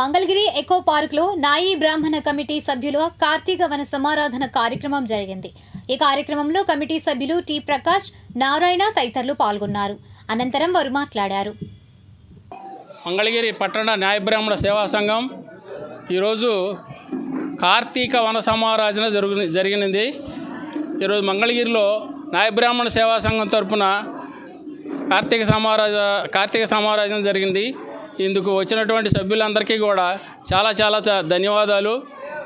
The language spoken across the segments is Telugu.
మంగళగిరి ఎకో పార్క్లో నాయి బ్రాహ్మణ కమిటీ సభ్యుల కార్తీక వన సమారాధన కార్యక్రమం జరిగింది. ఈ కార్యక్రమంలో కమిటీ సభ్యులు టి ప్రకాష్ నారాయణ తదితరులు పాల్గొన్నారు. అనంతరం వారు మాట్లాడారు. మంగళగిరి పట్టణ న్యాయబ్రాహ్మణ సేవా సంఘం ఈరోజు కార్తీక వన సమారాధన జరుగు జరిగినది. ఈరోజు మంగళగిరిలో న్యాయబ్రాహ్మణ సేవా సంఘం తరపున కార్తీక సమారాధ కార్తీక సమారాధన జరిగింది. ఇందుకు వచ్చినటువంటి సభ్యులందరికీ కూడా చాలా చాలా ధన్యవాదాలు.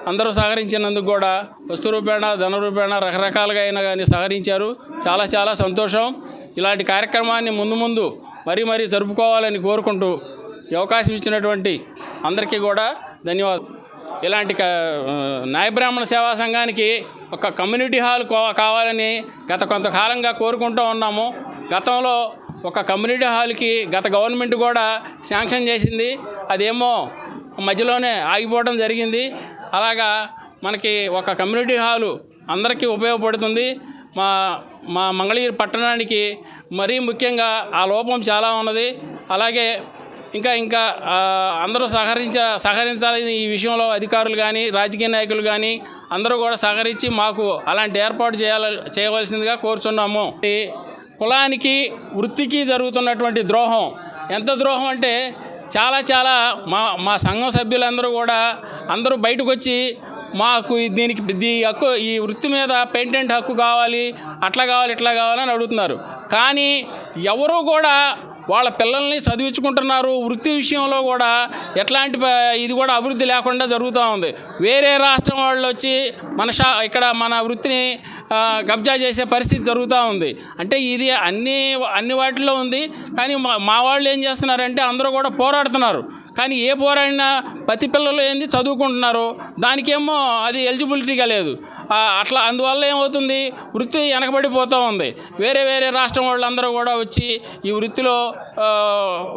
అందరూ సహకరించినందుకు కూడా వస్తు రూపేణ ధన రూపేణ రకరకాలుగా అయినా కానీ సహకరించారు. చాలా చాలా సంతోషం. ఇలాంటి కార్యక్రమాన్ని ముందు ముందు మరీ మరీ జరుపుకోవాలని కోరుకుంటూ అవకాశం ఇచ్చినటువంటి అందరికీ కూడా ధన్యవాదాలు ఇలాంటి క- సేవా సంఘానికి ఒక కమ్యూనిటీ హాల్ కో- కావాలని గత కొంతకాలంగా కోరుకుంటూ ఉన్నాము. గతంలో ఒక కమ్యూనిటీ హాల్కి గత గవర్నమెంట్ కూడా శాంక్షన్ చేసింది. అదేమో మధ్యలోనే ఆగిపోవడం జరిగింది. అలాగా మనకి ఒక కమ్యూనిటీ హాలు అందరికీ ఉపయోగపడుతుంది. మా మా మంగళగిరి పట్టణానికి మరీ ముఖ్యంగా ఆ లోపం చాలా ఉన్నది. అలాగే ఇంకా ఇంకా అందరూ సహకరించ సహకరించాలని ఈ విషయంలో అధికారులు కానీ రాజకీయ నాయకులు కానీ అందరూ కూడా సహకరించి మాకు అలాంటి ఏర్పాటు చేయాల చేయవలసిందిగా కోరుచున్నాము. ఈ కులానికి వృత్తికి జరుగుతున్నటువంటి ద్రోహం. ఎంత ద్రోహం అంటే చాలా చాలా మా మా సంఘం సభ్యులందరూ కూడా అందరూ బయటకు వచ్చి మాకు దీనికి ఈ హక్కు ఈ వృత్తి మీద పేటెంట్ హక్కు కావాలి అట్లా కావాలి ఇట్లా కావాలని అడుగుతున్నారు. కానీ ఎవరు కూడా వాళ్ళ పిల్లల్ని చదివించుకుంటున్నారు. వృత్తి విషయంలో కూడా ఎట్లాంటి ఇది కూడా అభివృద్ధి లేకుండా జరుగుతూ ఉంది. వేరే రాష్ట్రం వాళ్ళు వచ్చి మన షా ఇక్కడ మన వృత్తిని కబ్జా చేసే పరిస్థితి జరుగుతూ ఉంది. అంటే ఇది అన్ని అన్ని వాటిల్లో ఉంది. కానీ మా మా వాళ్ళు ఏం చేస్తున్నారంటే అందరూ కూడా పోరాడుతున్నారు. కానీ ఏ పోరాడినా ప్రతి పిల్లలు ఏంది చదువుకుంటున్నారు. దానికేమో అది ఎలిజిబిలిటీగా లేదు. అట్లా అందువల్ల ఏమవుతుంది? వృత్తి వెనకబడిపోతూ ఉంది. వేరే వేరే రాష్ట్రం వాళ్ళందరూ కూడా వచ్చి ఈ వృత్తిలో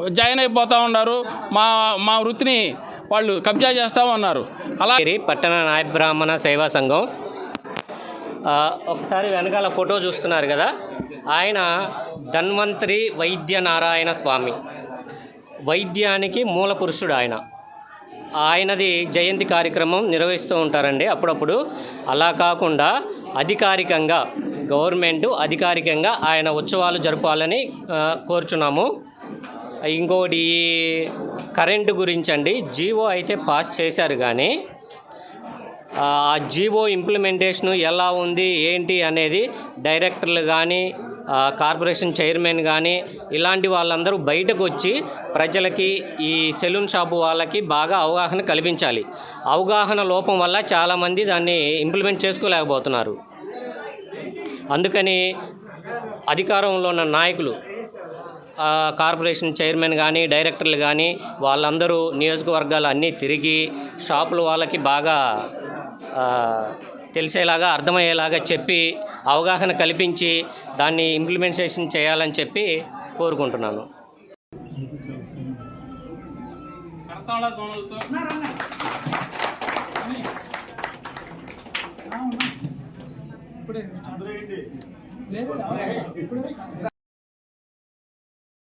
జాయిన్ అయిపోతూ ఉన్నారు. మా మా వృత్తిని వాళ్ళు కబ్జా చేస్తూ ఉన్నారు. అలా పట్టణ నాయ బ్రాహ్మణ సేవా సంఘం. ఒకసారి వెనకాల ఫోటో చూస్తున్నారు కదా? ఆయన ధన్వంతరి వైద్య నారాయణ స్వామి. వైద్యానికి మూల పురుషుడు ఆయన. ఆయనది జయంతి కార్యక్రమం నిర్వహిస్తూ ఉంటారండి. అప్పుడప్పుడు అలా కాకుండా అధికారికంగా గవర్నమెంట్ అధికారికంగా ఆయన ఉత్సవాలు జరపాలని కోరుచున్నాము. ఇంకోటి కరెంటు గురించి అండి జీవో అయితే పాస్ చేశారు కానీ ఆ జీవో ఇంప్లిమెంటేషన్ ఎలా ఉంది ఏంటి అనేది డైరెక్టర్లు కానీ కార్పొరేషన్ చైర్మన్ కానీ ఇలాంటి వాళ్ళందరూ బయటకు వచ్చి ప్రజలకి ఈ సెలూన్ షాపు వాళ్ళకి బాగా అవగాహన కల్పించాలి. అవగాహన లోపం వల్ల చాలామంది దాన్ని ఇంప్లిమెంట్ చేసుకోలేకపోతున్నారు. అందుకని అధికారంలో ఉన్న నాయకులు కార్పొరేషన్ చైర్మన్ కానీ డైరెక్టర్లు కానీ వాళ్ళందరూ నియోజకవర్గాలు అన్నీ తిరిగి షాపుల వాళ్ళకి బాగా తెలిసేలాగా అర్థమయ్యేలాగా చెప్పి అవగాహన కల్పించి దాన్ని ఇంప్లిమెంటేషన్ చేయాలని చెప్పి కోరుకుంటున్నాను. ఇప్పుడే.